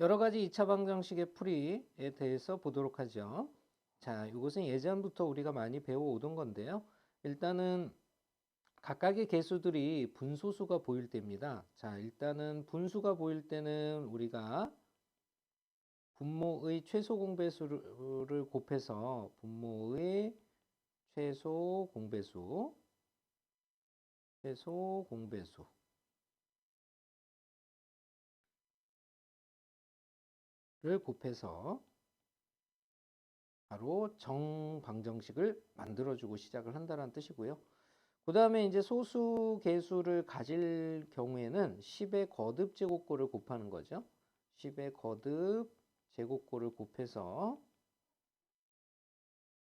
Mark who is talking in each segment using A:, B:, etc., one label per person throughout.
A: 여러 가지 2차 방정식의 풀이에 대해서 보도록 하죠. 자, 이것은 예전부터 우리가 많이 배워오던 건데요. 일단은 각각의 개수들이 분소수가 보일 때입니다. 자, 일단은 분수가 보일 때는 우리가 분모의 최소 공배수를 곱해서 분모의 최소 공배수 최소 공배수 를 곱해서 바로 정방정식을 만들어주고 시작을 한다는 뜻이고요. 그 다음에 이제 소수 개수를 가질 경우에는 10의 거듭 제곱꼴을 곱하는 거죠. 10의 거듭 제곱꼴을 곱해서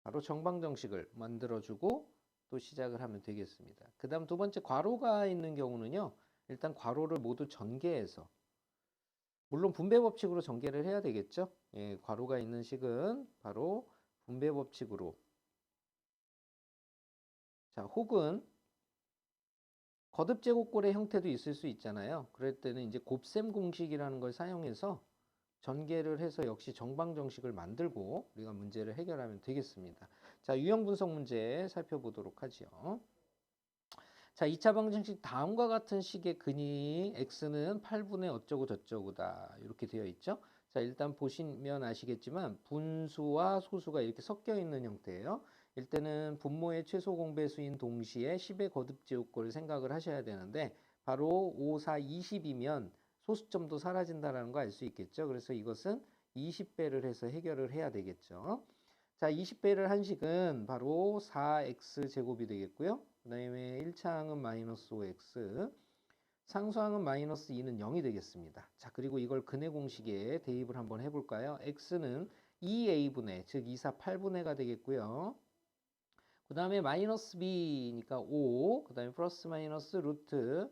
A: 바로 정방정식을 만들어주고 또 시작을 하면 되겠습니다. 그 다음 두 번째 괄호가 있는 경우는요. 일단 괄호를 모두 전개해서 물론 분배 법칙으로 전개를 해야 되겠죠. 예, 괄호가 있는 식은 바로 분배 법칙으로 자, 혹은 거듭 제곱꼴의 형태도 있을 수 있잖아요. 그럴 때는 이제 곱셈 공식이라는 걸 사용해서 전개를 해서 역시 정방 정식을 만들고 우리가 문제를 해결하면 되겠습니다. 자, 유형 분석 문제 살펴보도록 하죠. 자, 2차 방정식 다음과 같은 식의 근이 x는 8분의 어쩌고 저쩌고다. 이렇게 되어 있죠. 자, 일단 보시면 아시겠지만 분수와 소수가 이렇게 섞여 있는 형태예요. 일단은 분모의 최소 공배수인 동시에 10의 거듭 제곱꼴을 생각을 하셔야 되는데 바로 5, 4, 20이면 소수점도 사라진다라는 거 알 수 있겠죠. 그래서 이것은 20배를 해서 해결을 해야 되겠죠. 자, 20배를 한 식은 바로 4x 제곱이 되겠고요. 그 다음에 1차항은 마이너스 5x, 상수항은 마이너스 2는 0이 되겠습니다. 자, 그리고 이걸 근해 공식에 대입을 한번 해볼까요? x는 2a분의, 즉 2, 4, 8분의가 되겠고요. 그 다음에 마이너스 b니까 5, 그 다음에 플러스 마이너스 루트,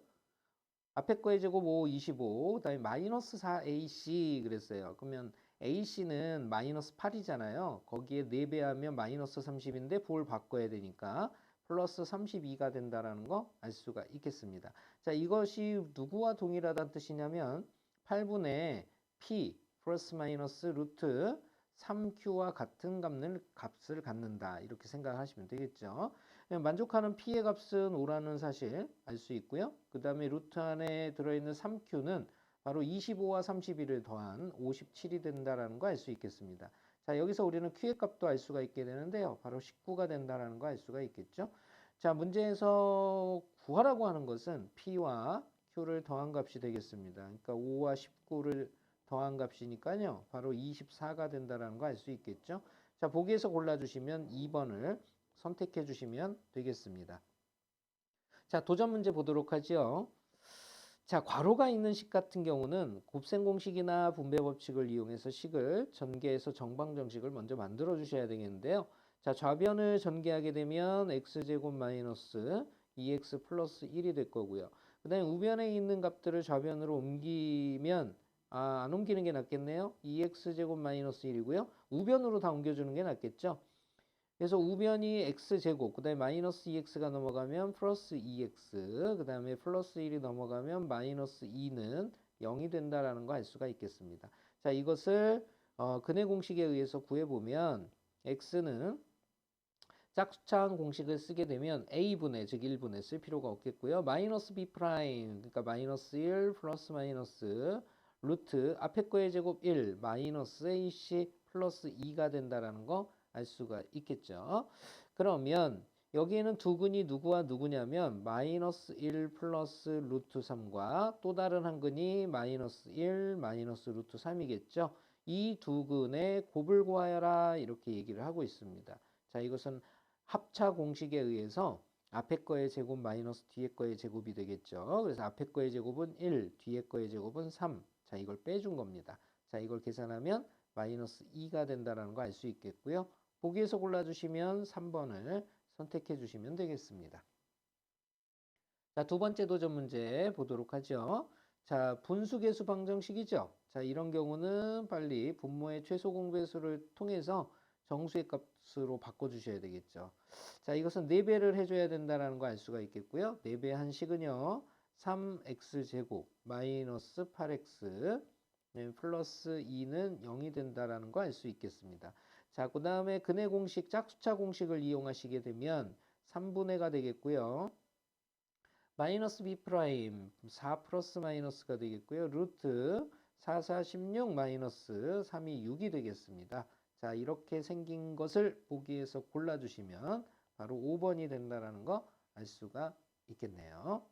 A: 앞에 거의 제곱 5, 25, 그 다음에 마이너스 4ac 그랬어요. 그러면 ac는 마이너스 8이잖아요. 거기에 4배 하면 마이너스 30인데 볼 바꿔야 되니까 플러스 32가 된다라는 거 알 수가 있겠습니다. 자, 이것이 누구와 동일하다는 뜻이냐면 8분의 p 플러스 마이너스 루트 3q와 같은 값을, 값을 갖는다. 이렇게 생각하시면 되겠죠. 만족하는 p의 값은 5라는 사실 알 수 있고요. 그 다음에 루트 안에 들어있는 3q는 바로 25와 31을 더한 57이 된다라는 거 알 수 있겠습니다. 자, 여기서 우리는 q의 값도 알 수가 있게 되는데요. 바로 19가 된다라는 거 알 수가 있겠죠. 자, 문제에서 구하라고 하는 것은 p와 q를 더한 값이 되겠습니다. 그러니까 5와 19를 더한 값이니까요. 바로 24가 된다라는 거 알 수 있겠죠. 자, 보기에서 골라주시면 2번을 선택해 주시면 되겠습니다. 자, 도전 문제 보도록 하죠. 자, 괄호가 있는 식 같은 경우는 곱셈 공식이나 분배 법칙을 이용해서 식을 전개해서 정방정식을 먼저 만들어 주셔야 되겠는데요. 자, 좌변을 전개하게 되면 x제곱 마이너스 2x 플러스 1이 될 거고요. 그 다음에 우변에 있는 값들을 좌변으로 옮기면 아, 안 옮기는 게 낫겠네요. 2x제곱 마이너스 1이고요. 우변으로 다 옮겨주는 게 낫겠죠. 그래서 우변이 x제곱, 그 다음에 마이너스 2x가 넘어가면 플러스 2x, 그 다음에 플러스 1이 넘어가면 마이너스 2는 0이 된다라는 거 알 수가 있겠습니다. 자, 이것을 어, 근해 공식에 의해서 구해보면 x는 짝수차항 공식을 쓰게 되면 a분의 즉 1분의 쓸 필요가 없겠고요. 마이너스 b 프라임 그러니까 마이너스 1 플러스 마이너스 루트 앞에 거의 제곱 1 마이너스 ac 플러스 2가 된다라는 거 알 수가 있겠죠. 그러면 여기에는 두 근이 누구와 누구냐면 마이너스 1 플러스 루트 3과 또 다른 한 근이 마이너스 1 마이너스 루트 3이겠죠. 이 두 근의 곱을 구하여라 이렇게 얘기를 하고 있습니다. 자 이것은 합차 공식에 의해서 앞에 거의 제곱 마이너스 뒤에 거의 제곱이 되겠죠. 그래서 앞에 거의 제곱은 1, 뒤에 거의 제곱은 3. 자, 이걸 빼준 겁니다. 자, 이걸 계산하면 마이너스 2가 된다는 거 알 수 있겠고요. 보기에서 골라주시면 3번을 선택해 주시면 되겠습니다. 자, 두 번째 도전 문제 보도록 하죠. 자, 분수계수 방정식이죠. 자, 이런 경우는 빨리 분모의 최소 공배수를 통해서 정수의 값으로 바꿔주셔야 되겠죠. 자, 이것은 4배를 해줘야 된다는 거 알 수가 있겠고요. 4배 한 식은요. 3x제곱 마이너스 8x 네, 플러스 2는 0이 된다라는 거 알 수 있겠습니다. 자, 그 다음에 근해 공식, 짝수차 공식을 이용하시게 되면 3분의 가 되겠고요. 마이너스 b 프라임 4 플러스 마이너스가 되겠고요. 루트 4, 4, 16 마이너스 3이 6이 되겠습니다. 자, 이렇게 생긴 것을 보기에서 골라주시면 바로 5번이 된다라는 거 알 수가 있겠네요.